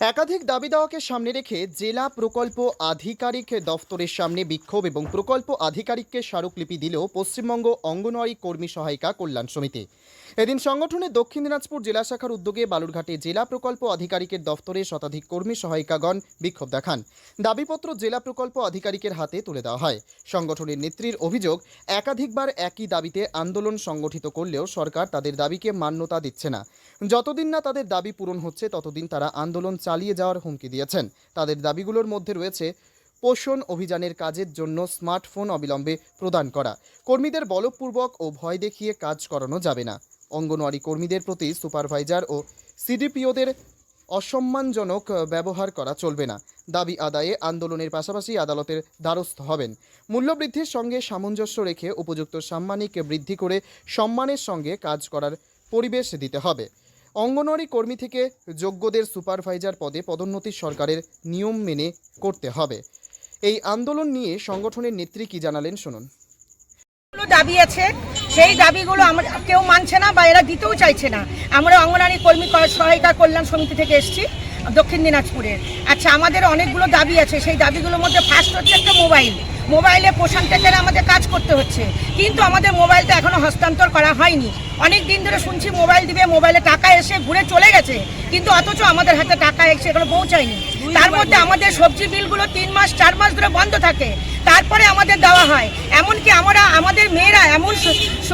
একাধিক দাবি দাওয়াকে সামনে রেখে জেলা প্রকল্প আধিকারিক দফতরের সামনে বিক্ষোভ এবং প্রকল্প আধিকারিককে স্মারকলিপি দিলেও পশ্চিমবঙ্গ অঙ্গনওয়াড়ি কর্মী সহায়িকা কল্যাণ সমিতি। এদিন সংগঠনের দক্ষিণ দিনাজপুর জেলা শাখার উদ্যোগে বালুরঘাটে জেলা প্রকল্প আধিকারিকের দফতরে শতাধিক কর্মী সহায়িকাগণ বিক্ষোভ দেখান। দাবিপত্র জেলা প্রকল্প আধিকারিকের হাতে তুলে দেওয়া হয়। সংগঠনের নেত্রীর অভিযোগ, একাধিকবার একই দাবিতে আন্দোলন সংগঠিত করলেও সরকার তাদের দাবিকে মান্যতা দিচ্ছে না। যতদিন না তাদের দাবি পূরণ হচ্ছে, ততদিন তারা আন্দোলন চালিয়ে যাওয়ার হুমকি দিয়েছেন। তাদের দাবিগুলোর মধ্যে রয়েছে পোষণ অভিযানের কাজের জন্য স্মার্টফোন অবিলম্বে প্রদান করা। কর্মীদের বলপূর্বক ও ভয় দেখিয়ে কাজ করানো যাবে না। অঙ্গনওয়াড়ি কর্মীদের প্রতি সুপারভাইজার ও সিডিপিওদের অসম্মানজনক ব্যবহার করা চলবে না। দাবি আদায়ে আন্দোলনের পাশাপাশি আদালতের দ্বারস্থ হবেন। মূল্যবৃদ্ধির সঙ্গে সামঞ্জস্য রেখে উপযুক্ত সাম্মানিক বৃদ্ধি করে সম্মানের সঙ্গে কাজ করার পরিবেশ দিতে হবে। অঙ্গনওয়াড়ি কর্মী থেকে যোগ্যদের সুপারভাইজার পদে পদোন্নতি সরকারের নিয়ম মেনে করতে হবে। এই আন্দোলন নিয়ে সংগঠনের নেত্রী কি জানালেন, শুনুন। দাবি আছে? সেই দাবিগুলো আমরা কেউ মানছে না বা এরা দিতেও চাইছে না। আমরা অঙ্গনারী কর্মী সহায়িকা কল্যাণ সমিতি থেকে এসেছি, দক্ষিণ দিনাজপুরের। আচ্ছা আমাদের অনেকগুলো দাবি আছে। সেই দাবিগুলোর মধ্যে ফার্স্ট হচ্ছে একটা মোবাইল মোবাইলে পোষণ টেকের আমাদের কাজ করতে হচ্ছে। কিন্তু আমাদের মোবাইলটা এখনও হস্তান্তর করা হয়নি। অনেক দিন ধরে শুনছি মোবাইল দিবে, মোবাইলে টাকা এসে ঘুরে চলে গেছে। কিন্তু অথচ আমাদের হাতে টাকা এসে এখনও পৌঁছায়নি। তার মধ্যে আমাদের সবজি বিলগুলো তিন মাস চার মাস ধরে বন্ধ থাকে। তারপরে আমাদের দেওয়া হয়। এমনকি আমরা আমাদের মেয়েরা এমন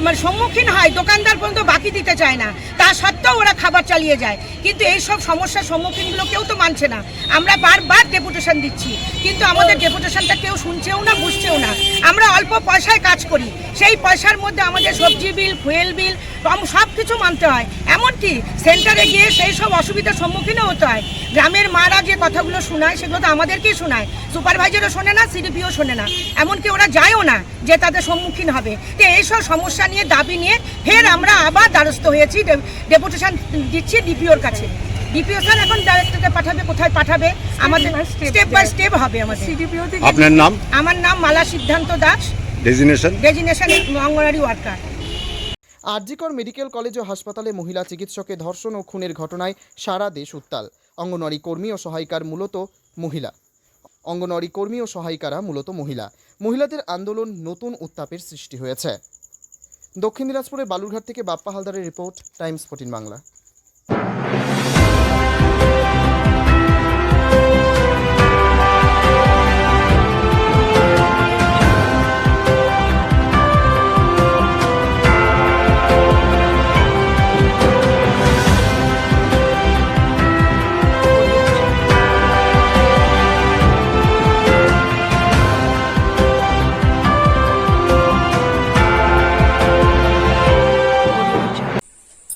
মানে সম্মুখীন হয় দোকানদার পর্যন্ত বাকি দিতে চায় না। তা সত্ত্বেও ওরা খাবার চালিয়ে যায়। কিন্তু এই সব সমস্যার সম্মুখীনগুলো কেউ তো মানছে না। আমরা বারবার ডেপুটেশন দিচ্ছি। কিন্তু আমাদের ডেপুটেশনটা কেউ শুনছেও না বুঝছেও না। আমরা অল্প পয়সায় কাজ করি। সেই পয়সার মধ্যে আমাদের সবজি বিল ফুয়েল বিল কম সব কিছু মানতে হয়। এমনকি সেন্টারে গিয়ে সেই সব অসুবিধার সম্মুখীনও হতে হয়। গ্রামের মারা যে কথাগুলো শোনায় সেগুলো তো আমাদেরকেই শোনায়। সুপারভাইজারও শোনে না সিডিপিও শোনে না। এমনকি ওরা যায়ও না যে তাদের সম্মুখীন হবে। তো এইসব সমস্যা নিয়ে দাবি নিয়ে ফের আমরা আবার দ্বারস্থ হয়েছি ডেপুটেশন দিচ্ছি ডিপিওর কাছে। ডিপিও স্যার এখন ডাইরেক্টরকে পাঠাবে কোথায় পাঠাবে? আমাদের স্টেপ বাই স্টেপ হবে আমাদের। আপনার নাম? আমার নাম Mala Siddhanta Das. Designation designation Anganwadi worker. RG Kar medical college ও হাসপাতালে মহিলা চিকিৎসকে ধর্ষণ ও খুনের ঘটনায় সারা দেশ উত্তাল। অঙ্গনওয়াড়ি কর্মী ও সহায়িকার মূলত মহিলা। অঙ্গনওয়াড়ি কর্মী ও সহায়িকারা মূলত মহিলা। মহিলাদের আন্দোলন নতুন উত্তাপের সৃষ্টি হয়েছে। দক্ষিণ দিনাজপুরের বালুরঘাট থেকে বাপ্পা হালদারের রিপোর্ট, টাইমস, ফোর্টিন বাংলা।